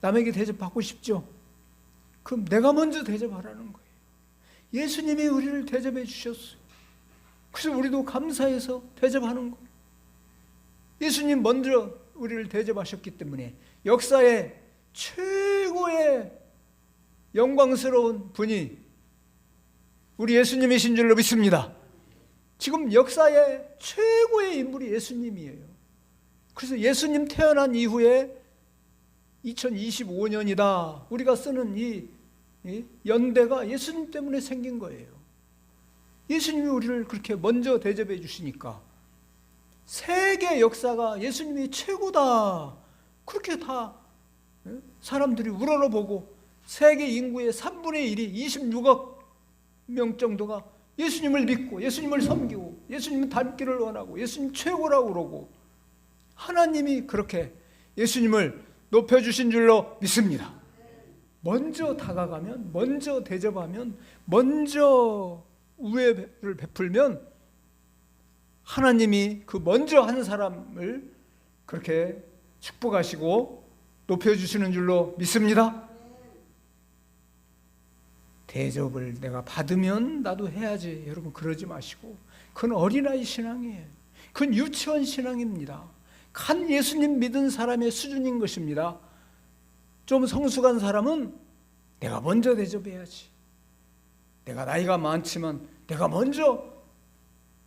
남에게 대접받고 싶죠? 그럼 내가 먼저 대접하라는 거예요. 예수님이 우리를 대접해 주셨어요. 그래서 우리도 감사해서 대접하는 거예요. 예수님 먼저 우리를 대접하셨기 때문에 역사의 최고의 영광스러운 분이 우리 예수님이신 줄로 믿습니다. 지금 역사의 최고의 인물이 예수님이에요. 그래서 예수님 태어난 이후에 2025년이다. 우리가 쓰는 이, 이 연대가 예수님 때문에 생긴 거예요. 예수님이 우리를 그렇게 먼저 대접해 주시니까 세계 역사가 예수님이 최고다. 그렇게 다 예? 사람들이 우러러보고 세계 인구의 3분의 1이 26억 명 정도가 예수님을 믿고 예수님을 섬기고 예수님 닮기를 원하고 예수님 최고라고 그러고 하나님이 그렇게 예수님을 높여주신 줄로 믿습니다. 먼저 다가가면, 먼저 대접하면, 먼저 우애를 베풀면 하나님이 그 먼저 한 사람을 그렇게 축복하시고 높여주시는 줄로 믿습니다. 대접을 내가 받으면 나도 해야지. 여러분 그러지 마시고. 그건 어린아이 신앙이에요. 그건 유치원 신앙입니다. 간 예수님 믿은 사람의 수준인 것입니다. 좀 성숙한 사람은 내가 먼저 대접해야지. 내가 나이가 많지만 내가 먼저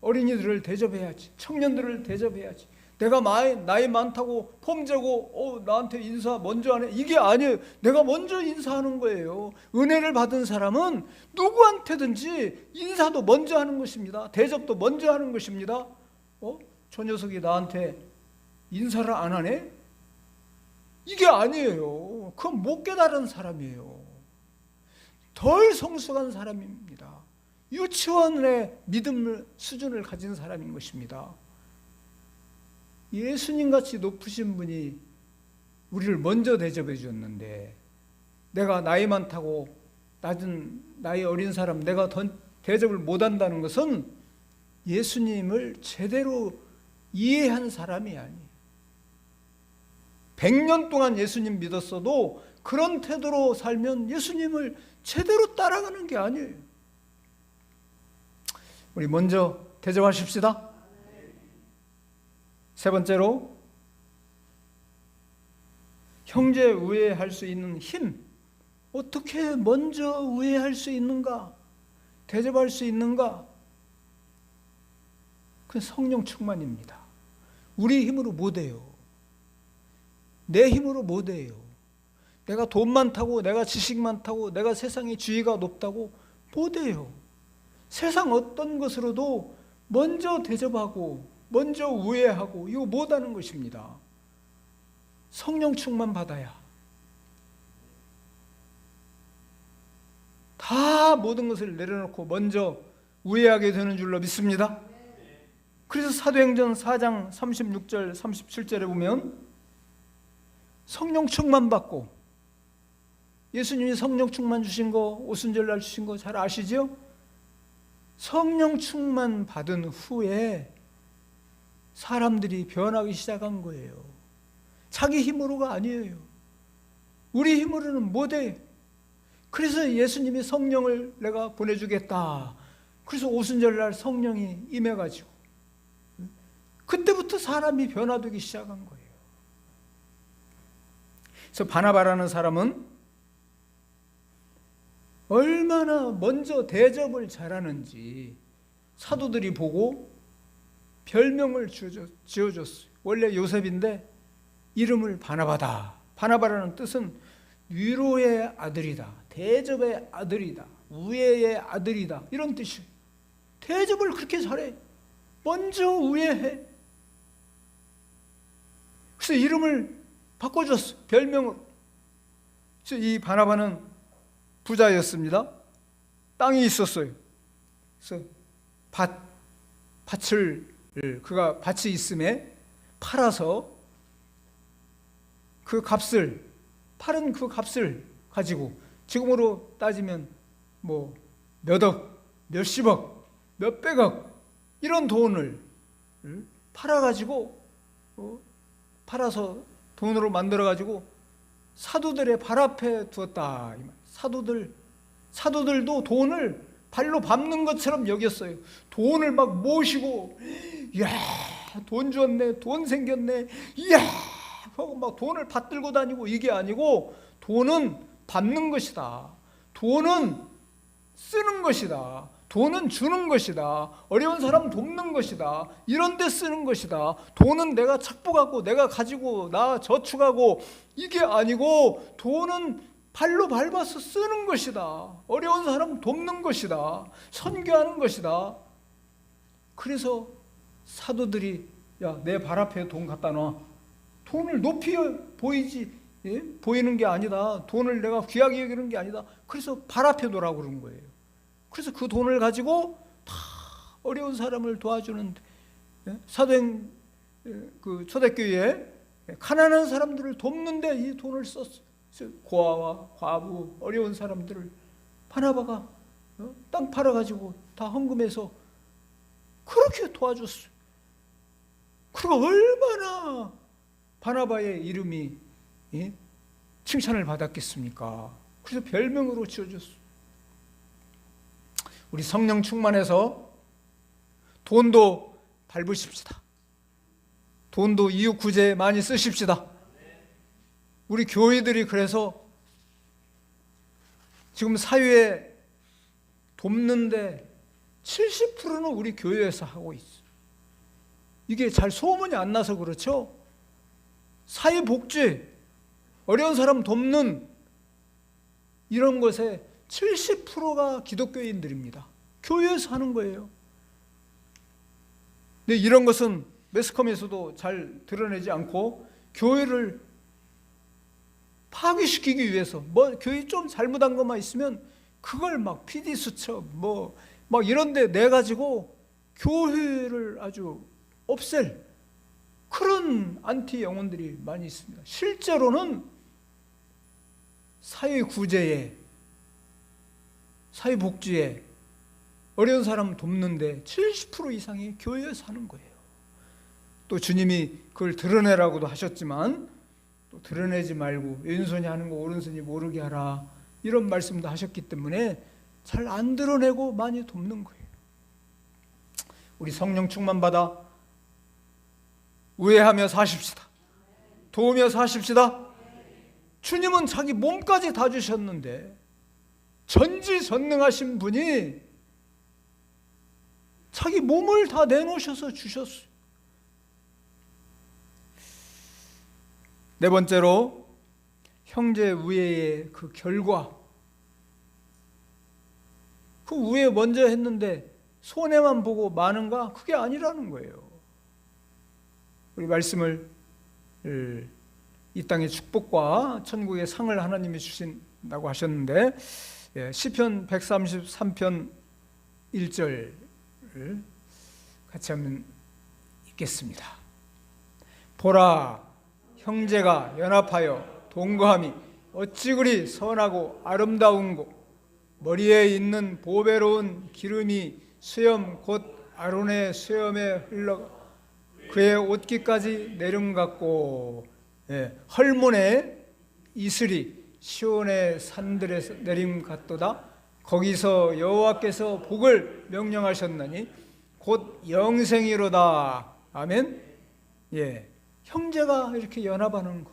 어린이들을 대접해야지. 청년들을 대접해야지. 내가 나이, 나이 많다고 폼재고 어, 나한테 인사 먼저 하네. 이게 아니에요. 내가 먼저 인사하는 거예요. 은혜를 받은 사람은 누구한테든지 인사도 먼저 하는 것입니다. 대접도 먼저 하는 것입니다. 어? 저 녀석이 나한테 인사를 안 하네? 이게 아니에요. 그건 못 깨달은 사람이에요. 덜 성숙한 사람입니다. 유치원의 믿음 수준을 가진 사람인 것입니다. 예수님 같이 높으신 분이 우리를 먼저 대접해 주었는데 내가 나이 많다고 낮은 나이 어린 사람 내가 더 대접을 못 한다는 것은 예수님을 제대로 이해한 사람이 아니에요. 100년 동안 예수님 믿었어도 그런 태도로 살면 예수님을 제대로 따라가는 게 아니에요. 우리 먼저 대접하십시다. 세 번째로 형제 우애할 수 있는 힘 어떻게 먼저 우애할 수 있는가 대접할 수 있는가 그 성령 충만입니다 우리 힘으로 못해요 내 힘으로 못 해요 내가 돈 많다고 내가 지식 많다고 내가 세상의 지위가 높다고 못 해요 세상 어떤 것으로도 먼저 대접하고 먼저 우애하고 이거 못 하는 것입니다. 성령 충만 받아야 다 모든 것을 내려놓고 먼저 우애하게 되는 줄로 믿습니다. 그래서 사도행전 4장 36절 37절에 보면 성령 충만 받고 예수님이 성령 충만 주신 거 오순절 날 주신 거 잘 아시죠? 성령 충만 받은 후에 사람들이 변하기 시작한 거예요. 자기 힘으로가 아니에요. 우리 힘으로는 못해. 그래서 예수님이 성령을 내가 보내주겠다. 그래서 오순절 날 성령이 임해가지고 그때부터 사람이 변화되기 시작한 거예요. 그래서 바나바라는 사람은 얼마나 먼저 대접을 잘하는지 사도들이 보고 별명을 지어줬어요. 원래 요셉인데 이름을 바나바다. 바나바라는 뜻은 위로의 아들이다. 대접의 아들이다. 우애의 아들이다. 이런 뜻이에요. 대접을 그렇게 잘해. 먼저 우애해. 그래서 이름을 바꿔줬어. 그래서 이 바나바는 부자였습니다. 땅이 있었어요. 그래서 밭, 밭을 그가 밭이 있음에 팔아서 그 값을 팔은 그 값을 가지고 지금으로 따지면 뭐 몇억, 몇십억, 몇백억 이런 돈을 팔아 가지고 어, 팔아서 돈으로 만들어 가지고 사도들의 발 앞에 두었다. 사도들 사도들도 돈을 발로 밟는 것처럼 여겼어요. 돈을 막 모시고 이야 돈 주었네, 돈 생겼네, 이야 하고 막 돈을 받들고 다니고 이게 아니고 돈은 밟는 것이다. 돈은 쓰는 것이다. 돈은 주는 것이다. 어려운 사람 돕는 것이다. 이런 데 쓰는 것이다. 돈은 내가 착복하고 내가 가지고 나 저축하고 이게 아니고 돈은 발로 밟아서 쓰는 것이다. 어려운 사람 돕는 것이다. 선교하는 것이다. 그래서 사도들이 야, 내 발 앞에 돈 갖다 놔. 돈을 높이 보이지 예? 보이는 게 아니다. 돈을 내가 귀하게 여기는 게 아니다. 그래서 발 앞에 놓으라고 그런 거예요. 그래서 그 돈을 가지고 다 어려운 사람을 도와주는 예? 사도행 예, 그 초대교회에 가난한 사람들을 돕는데 이 돈을 썼어요. 고아와 과부 어려운 사람들을 바나바가 어? 땅 팔아가지고 다 헌금해서 그렇게 도와줬어요. 그리고 얼마나 바나바의 이름이 예? 칭찬을 받았겠습니까? 그래서 별명으로 지어줬어요. 우리 성령 충만해서 돈도 밟으십시다. 돈도 이웃 구제 많이 쓰십시다. 우리 교회들이 그래서 지금 사회에 돕는데 70%는 우리 교회에서 하고 있어. 이게 잘 소문이 안 나서 그렇죠. 사회복지, 어려운 사람 돕는 이런 것에 70%가 기독교인들입니다. 교회에서 하는 거예요. 근데 이런 것은 매스컴에서도 잘 드러내지 않고 교회를 파괴시키기 위해서 뭐 교회 좀 잘못한 것만 있으면 그걸 막 PD 수첩 뭐 막 이런 데 내 가지고 교회를 아주 없앨 그런 안티 영혼들이 많이 있습니다. 실제로는 사회 구제에 사회 복지에 어려운 사람 돕는데 70% 이상이 교회에서 하는 거예요. 또 주님이 그걸 드러내라고도 하셨지만 또 드러내지 말고 왼손이 하는 거 오른손이 모르게 하라 이런 말씀도 하셨기 때문에 잘 안 드러내고 많이 돕는 거예요. 우리 성령 충만 받아 우애하며 사십시다. 도우며 사십시다. 주님은 자기 몸까지 다 주셨는데 전지전능하신 분이 자기 몸을 다 내놓으셔서 주셨어요. 네 번째로 형제 우애의 그 결과 그 우애 먼저 했는데 손해만 보고 마는가 그게 아니라는 거예요. 우리 말씀을 이 땅의 축복과 천국의 상을 하나님이 주신다고 하셨는데 예, 시편 133편 1절을 같이 한번 읽겠습니다. 보라 형제가 연합하여 동거함이 어찌 그리 선하고 아름다운고 머리에 있는 보배로운 기름이 수염 곧 아론의 수염에 흘러 그의 옷깃까지 내름 같고 예, 헐문에 이슬이 시온의 산들에서 내림 같도다. 거기서 여호와께서 복을 명령하셨나니 곧 영생이로다. 아멘. 예. 형제가 이렇게 연합하는 거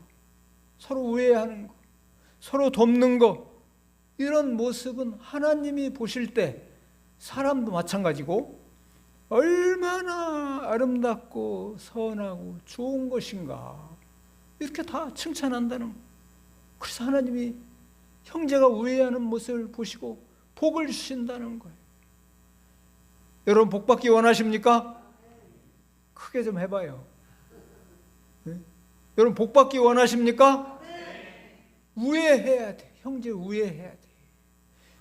서로 우애하는 거 서로 돕는 거 이런 모습은 하나님이 보실 때 사람도 마찬가지고 얼마나 아름답고 선하고 좋은 것인가. 이렇게 다 칭찬한다는 거. 그래서 하나님이 형제가 우애하는 모습을 보시고 복을 주신다는 거예요. 여러분 복 받기 원하십니까? 크게 좀 해봐요. 네? 여러분 복 받기 원하십니까? 우애해야 돼. 형제 우애해야 돼.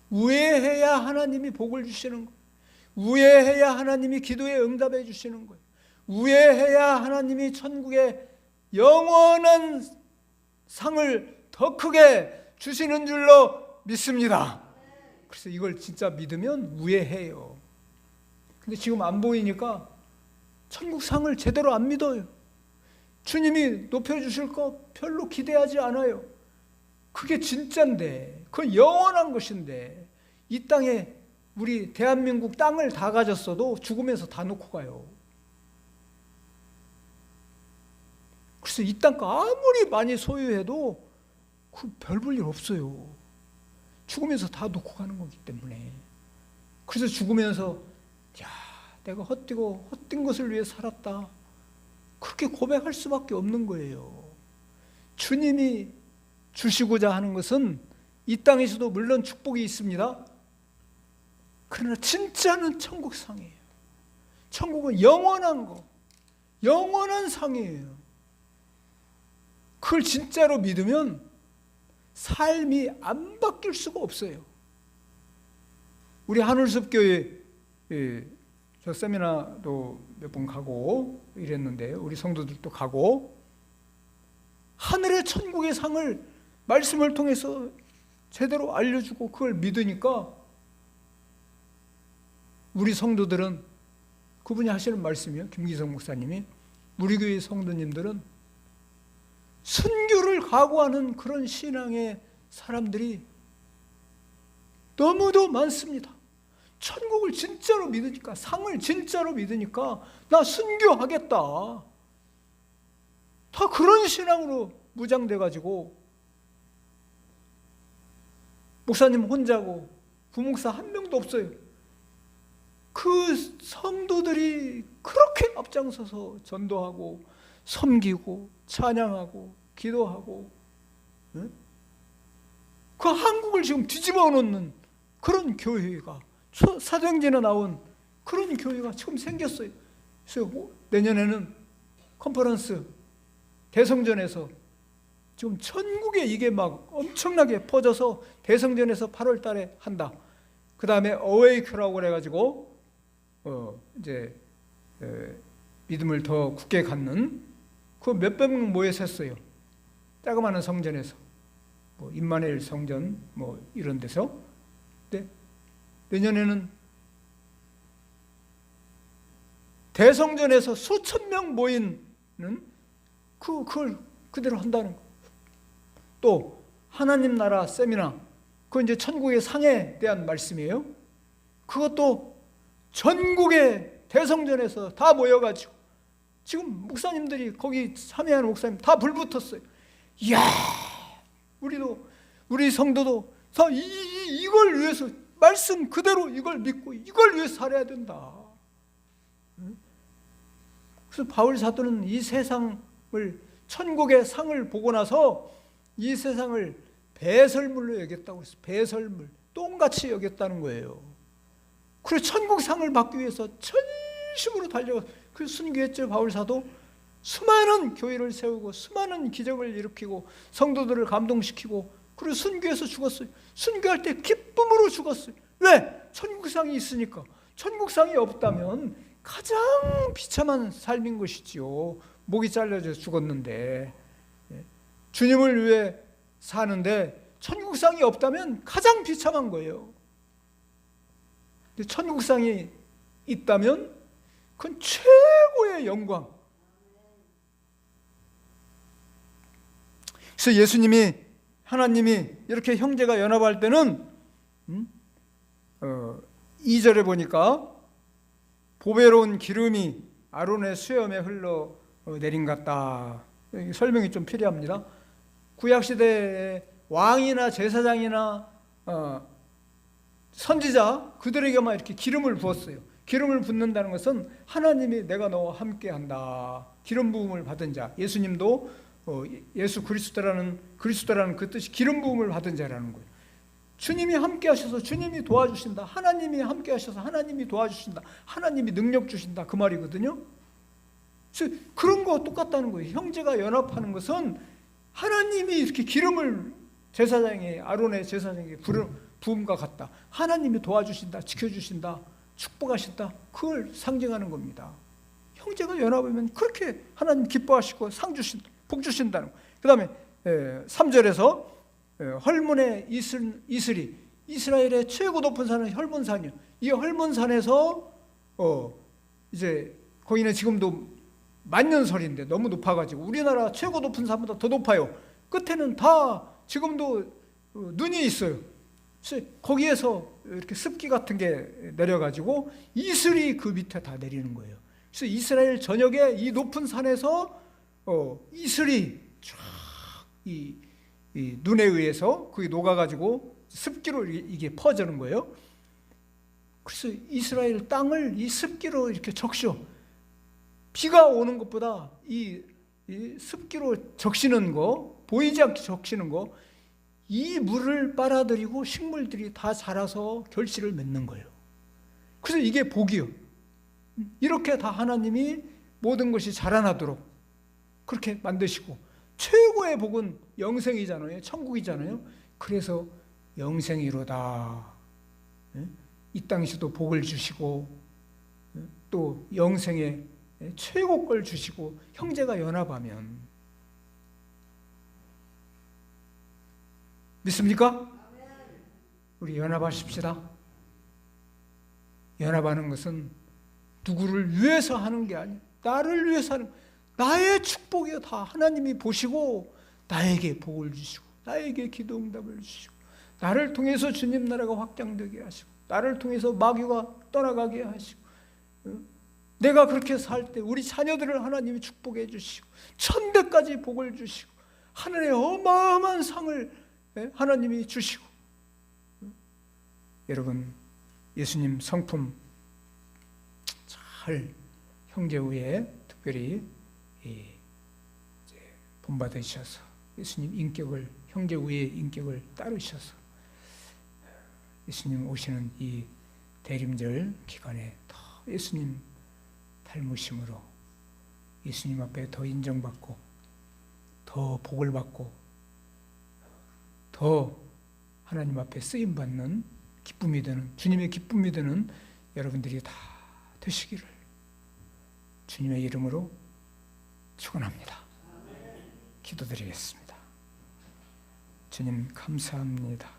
우애해야 하나님이 복을 주시는 거예요. 우애해야 하나님이 기도에 응답해 주시는 거예요. 우애해야 하나님이 천국에 영원한 상을 더 크게 주시는 줄로 믿습니다. 그래서 이걸 진짜 믿으면 우애해요. 근데 지금 안 보이니까 천국 상을 제대로 안 믿어요. 주님이 높여주실 거 별로 기대하지 않아요. 그게 진짜인데, 그 영원한 것인데, 이 땅에 우리 대한민국 땅을 다 가졌어도 죽으면서 다 놓고 가요. 그래서 이땅거 아무리 많이 소유해도 그 별 볼 일 없어요. 죽으면서 다 놓고 가는 거기 때문에. 그래서 죽으면서 야, 내가 헛되고 헛된 것을 위해 살았다. 그렇게 고백할 수밖에 없는 거예요. 주님이 주시고자 하는 것은 이 땅에서도 물론 축복이 있습니다. 그러나 진짜는 천국 상이에요. 천국은 영원한 거, 영원한 상이에요. 그걸 진짜로 믿으면 삶이 안 바뀔 수가 없어요. 우리 한울숲 교회 예, 저 세미나도 몇 번 가고 이랬는데 우리 성도들도 가고 하늘의 천국의 상을 말씀을 통해서 제대로 알려주고 그걸 믿으니까 우리 성도들은 그분이 하시는 말씀이요 김기성 목사님이 우리 교회 성도님들은 순교를 각오하는 그런 신앙의 사람들이 너무도 많습니다. 천국을 진짜로 믿으니까 상을 진짜로 믿으니까 나 순교하겠다. 다 그런 신앙으로 무장돼 가지고 목사님 혼자고 부목사 한 명도 없어요. 그 성도들이 그렇게 앞장서서 전도하고 섬기고 찬양하고 기도하고 응? 그 한국을 지금 뒤집어 놓는 그런 교회가 초- 사도행전에 나온 그런 교회가 지금 생겼어요. 그래서 뭐 내년에는 컨퍼런스 대성전에서 지금 전국에 이게 막 엄청나게 퍼져서 대성전에서 8월 달에 한다. 그 다음에 어웨이크라고 그래가지고 어 이제 에, 믿음을 더 굳게 갖는 그 몇백 명 모여서 했어요. 자그마한 성전에서 뭐 임마누엘 성전 뭐 이런 데서 근데 내년에는 대성전에서 수천 명 모이는 그 그걸 그대로 한다는 거. 또 하나님 나라 세미나 그 이제 천국의 상에 대한 말씀이에요. 그것도 전국의 대성전에서 다 모여가지고 지금 목사님들이 거기 참여하는 목사님 다 불붙었어요. 이야, 우리도 우리 성도도 다 이, 이, 이걸 위해서 말씀 그대로 이걸 믿고 이걸 위해 살아야 된다. 응? 그래서 바울 사도는 이 세상을 천국의 상을 보고 나서 이 세상을 배설물로 여겼다고 했어요. 배설물, 똥같이 여겼다는 거예요. 그래서 천국 상을 받기 위해서 전심으로 달려가 그 순교했죠 바울 사도. 수많은 교회를 세우고 수많은 기적을 일으키고 성도들을 감동시키고 그리고 순교해서 죽었어요. 순교할 때 기쁨으로 죽었어요. 왜? 천국상이 있으니까. 천국상이 없다면 가장 비참한 삶인 것이지요. 목이 잘려져 죽었는데 예. 주님을 위해 사는데 천국상이 없다면 가장 비참한 거예요. 천국상이 있다면 그건 최고의 영광. 그래서 예수님이 하나님이 이렇게 형제가 연합할 때는 음? 어, 2절에 보니까 보배로운 기름이 아론의 수염에 흘러 어, 내린 같다. 설명이 좀 필요합니다. 구약 시대에 왕이나 제사장이나 어, 선지자 그들에게만 이렇게 기름을 부었어요. 기름을 붓는다는 것은 하나님이 내가 너와 함께한다. 기름 부음을 받은 자. 예수님도 어, 예수 그리스도라는 그리스도라는 그 뜻이 기름 부음을 받은 자라는 거예요. 주님이 함께 하셔서 주님이 도와주신다. 하나님이 함께 하셔서 하나님이 도와주신다. 하나님이 능력 주신다. 그 말이거든요. 그런 거 똑같다는 거예요. 형제가 연합하는 것은 하나님이 이렇게 기름을 제사장에 아론의 제사장에게 부음과 같다. 하나님이 도와주신다, 지켜주신다, 축복하신다. 그걸 상징하는 겁니다. 형제가 연합하면 그렇게 하나님 기뻐하시고 상 주신, 복 주신다는 거. 그다음에 3절에서 헐문의 이슬, 이슬이 이스라엘의 최고 높은 산은 헐문산이요. 이 헐문산에서 어 이제 거기는 지금도 만년설인데 너무 높아가지고 우리나라 최고 높은 산보다 더 높아요. 끝에는 다 지금도 어, 눈이 있어요. 거기에서 이렇게 습기 같은 게 내려가지고 이슬이 그 밑에 다 내리는 거예요. 그래서 이스라엘 전역에 이 높은 산에서 어, 이슬이 쫙이 이 눈에 의해서 그게 녹아가지고 습기로 이게- 퍼지는 거예요. 그래서 이스라엘 땅을 이 습기로 이렇게 적셔. 비가 오는 것보다 이, 이 습기로 적시는 거, 보이지 않게 적시는 거, 이 물을 빨아들이고 식물들이 다 자라서 결실을 맺는 거예요. 그래서 이게 복이요. 이렇게 다 하나님이 모든 것이 자라나도록 그렇게 만드시고 최고의 복은 영생이잖아요. 천국이잖아요. 그래서 영생이로다. 예? 이 땅에서도 복을 주시고 예? 또 영생의 최고 걸 주시고 형제가 연합하면 믿습니까? 우리 연합하십시다. 연합하는 것은 누구를 위해서 하는 게 아니에요. 나를 위해서 하는 나의 축복이요 다 하나님이 보시고 나에게 복을 주시고 나에게 기도 응답을 주시고 나를 통해서 주님 나라가 확장되게 하시고 나를 통해서 마귀가 떠나가게 하시고 어? 내가 그렇게 살 때 우리 자녀들을 하나님이 축복해 주시고 천대까지 복을 주시고 하늘의 어마어마한 상을 예, 하나님이 주시고 어? 여러분 예수님 성품 잘 형제 후에 특별히 본받으셔서 예수님 인격을 형제 후의 인격을 따르셔서 예수님 오시는 이 대림절 기간에 더 예수님 닮으심으로 예수님 앞에 더 인정받고 더 복을 받고 더 하나님 앞에 쓰임 받는 기쁨이 되는 주님의 기쁨이 되는 여러분들이 다 되시기를 주님의 이름으로 축원합니다. 기도드리겠습니다. 주님 감사합니다.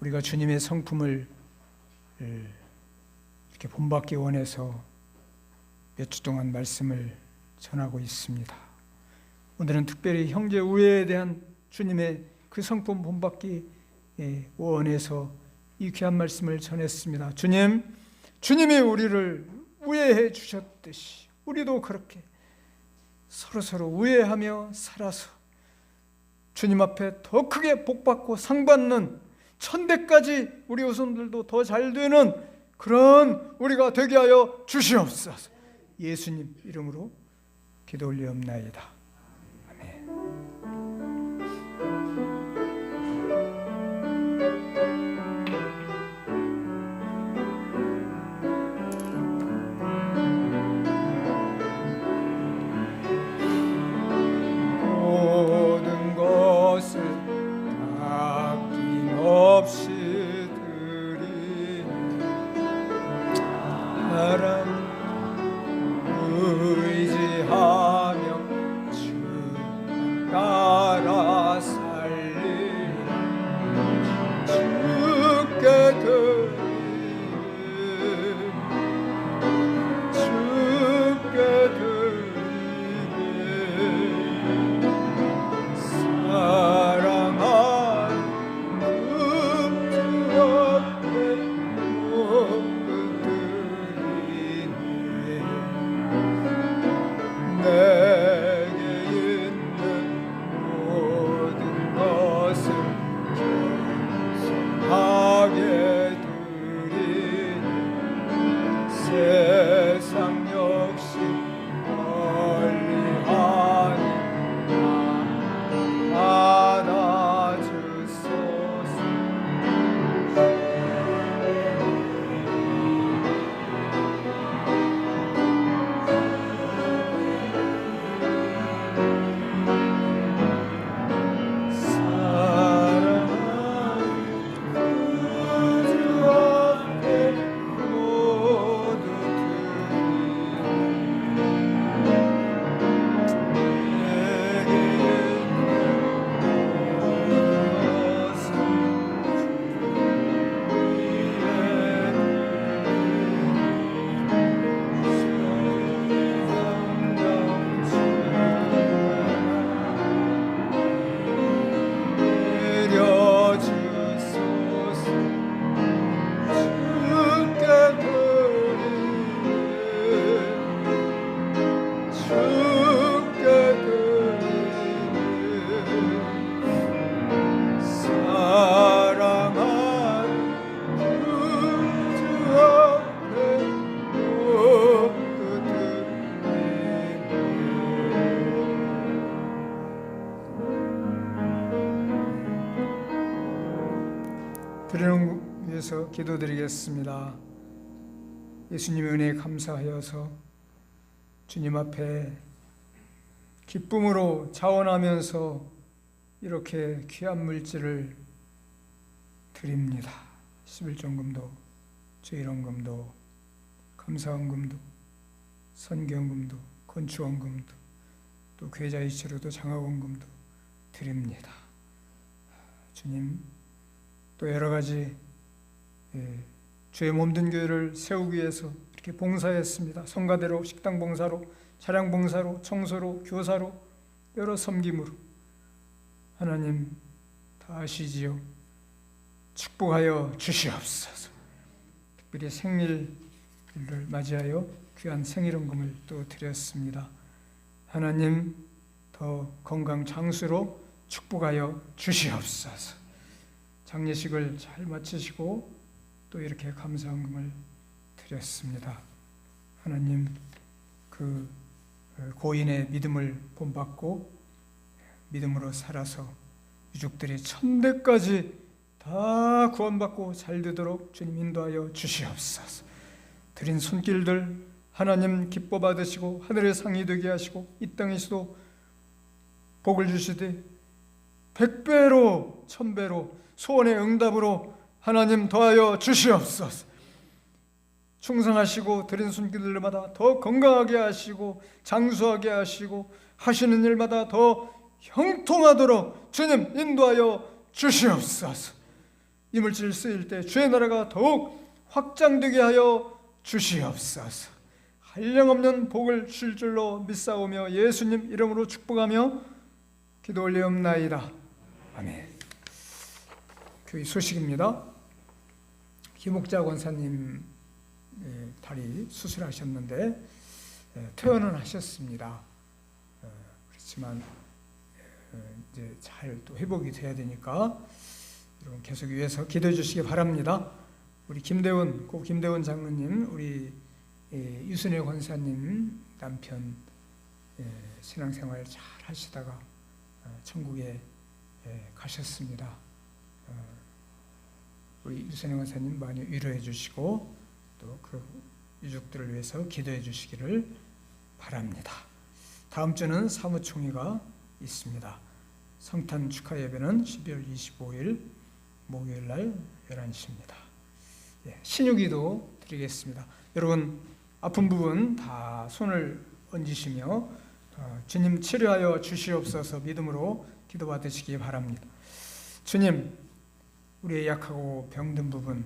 우리가 주님의 성품을 이렇게 본받기 원해서 몇 주 동안 말씀을 전하고 있습니다. 오늘은 특별히 형제 우애에 대한 주님의 그 성품 본받기 원해서 이 귀한 말씀을 전했습니다. 주님, 주님이 우리를 우애해 주셨듯이 우리도 그렇게 서로 서로 우애하며 살아서 주님 앞에 더 크게 복받고 상받는 천대까지 우리 후손들도 더 잘 되는 그런 우리가 되게 하여 주시옵소서. 예수님 이름으로 기도 올리옵나이다. 위해서 기도드리겠습니다. 예수님의 은혜에 감사하여서 주님 앞에 기쁨으로 자원하면서 이렇게 귀한 물질을 드립니다. 11종금도, 죄일원금도, 감사원금도, 선경금도, 건축원금도, 또 괴자이체로도 장학원금도 드립니다. 주님, 또 여러 가지 예, 주의 몸든 교회를 세우기 위해서 이렇게 봉사했습니다. 성가대로, 식당 봉사로, 차량 봉사로, 청소로, 교사로, 여러 섬김으로 하나님 다 아시지요. 축복하여 주시옵소서. 특별히 생일을 맞이하여 귀한 생일원금을 또 드렸습니다. 하나님 더 건강 장수로 축복하여 주시옵소서. 장례식을 잘 마치시고 또 이렇게 감사원금을 드렸습니다. 하나님 그 고인의 믿음을 본받고 믿음으로 살아서 유족들이 천대까지 다 구원받고 잘 되도록 주님 인도하여 주시옵소서. 드린 손길들 하나님 기뻐 받으시고 하늘의 상이 되게 하시고 이 땅에서도 복을 주시되 백배로 천배로 소원의 응답으로 하나님 더하여 주시옵소서. 충성하시고 드린 손길들마다 더 건강하게 하시고 장수하게 하시고 하시는 일마다 더 형통하도록 주님 인도하여 주시옵소서. 이물질 쓰일 때 주의 나라가 더욱 확장되게 하여 주시옵소서. 한량없는 복을 줄 줄로 믿사오며 예수님 이름으로 축복하며 기도 올리옵나이다. 아멘. 교회 소식입니다. 김옥자 권사님 예, 다리 수술하셨는데 예, 퇴원은 하셨습니다. 어, 그렇지만 어, 이제 잘 또 회복이 돼야 되니까 여러분 계속 위해서 기도해 주시기 바랍니다. 우리 김대원 고 김대원 장로님, 우리 예, 유순혜 권사님 남편 예, 신앙생활 잘 하시다가 어, 천국에 예, 가셨습니다. 어, 우리 유순혜 권사님 많이 위로해 주시고 또 그 유족들을 위해서 기도해 주시기를 바랍니다. 다음 주는 사무총회가 있습니다. 성탄 축하 예배는 12월 25일 목요일 날 11시입니다. 예, 신유기도 드리겠습니다. 여러분 아픈 부분 다 손을 얹으시며 어, 주님 치료하여 주시옵소서 믿음으로 기도받으시기 바랍니다. 주님 우리의 약하고 병든 부분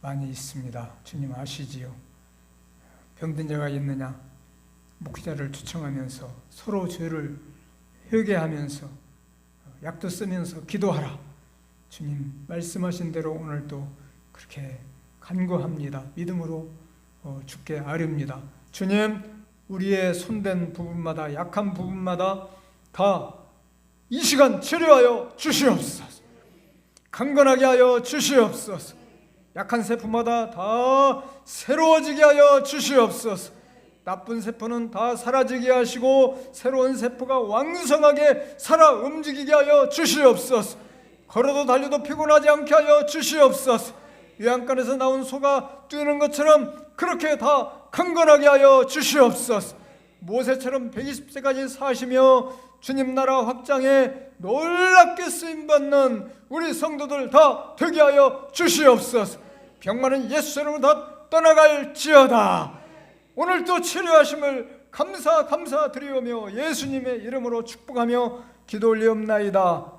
많이 있습니다. 주님 아시지요? 병든 자가 있느냐? 목회자를 초청하면서 서로 죄를 회개하면서 약도 쓰면서 기도하라. 주님 말씀하신 대로 오늘도 그렇게 간구합니다. 믿음으로 어, 주께 아렵니다. 주님 우리의 손댄 부분마다 약한 부분마다 다 이 시간 치료하여 주시옵소서. 강건하게 하여 주시옵소서. 약한 세포마다 다 새로워지게 하여 주시옵소서. 나쁜 세포는 다 사라지게 하시고 새로운 세포가 왕성하게 살아 움직이게 하여 주시옵소서. 걸어도 달려도 피곤하지 않게 하여 주시옵소서. 요양간에서 나온 소가 뛰는 것처럼 그렇게 다 강건하게 하여 주시옵소서. 모세처럼 120세까지 사시며 주님 나라 확장에 놀랍게 쓰임 받는 우리 성도들 다 되게 하여 주시옵소서. 병 많은 예수 이름으로 다 떠나갈 지어다. 오늘도 치료하심을 감사 감사 드리오며 예수님의 이름으로 축복하며 기도 올리옵나이다.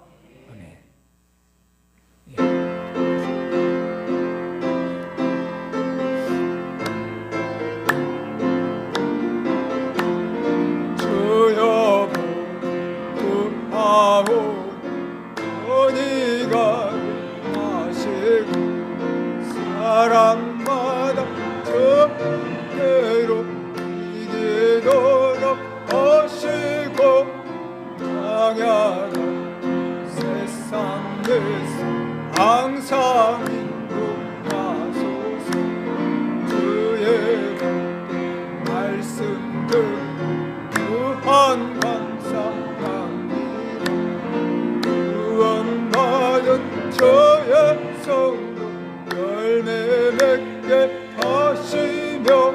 저의 성령 열매 맺게 하시며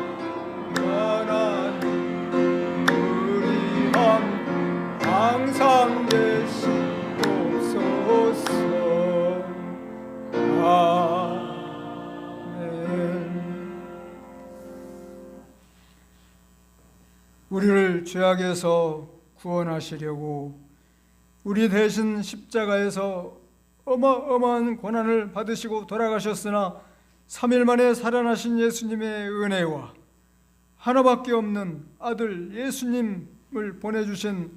나는 우리 함 항상 계시옵소서 아멘. 우리를 죄악에서 구원하시려고 우리 대신 십자가에서 어마어마한 고난을 받으시고 돌아가셨으나 3일 만에 살아나신 예수님의 은혜와 하나밖에 없는 아들 예수님을 보내주신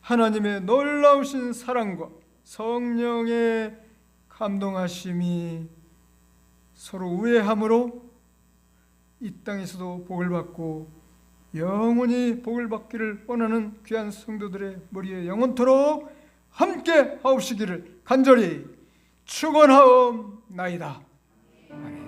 하나님의 놀라우신 사랑과 성령의 감동하심이 서로 우애함으로 이 땅에서도 복을 받고 영원히 복을 받기를 원하는 귀한 성도들의 머리에 영원토록 함께 하옵시기를 간절히 축원하옵나이다. 아멘.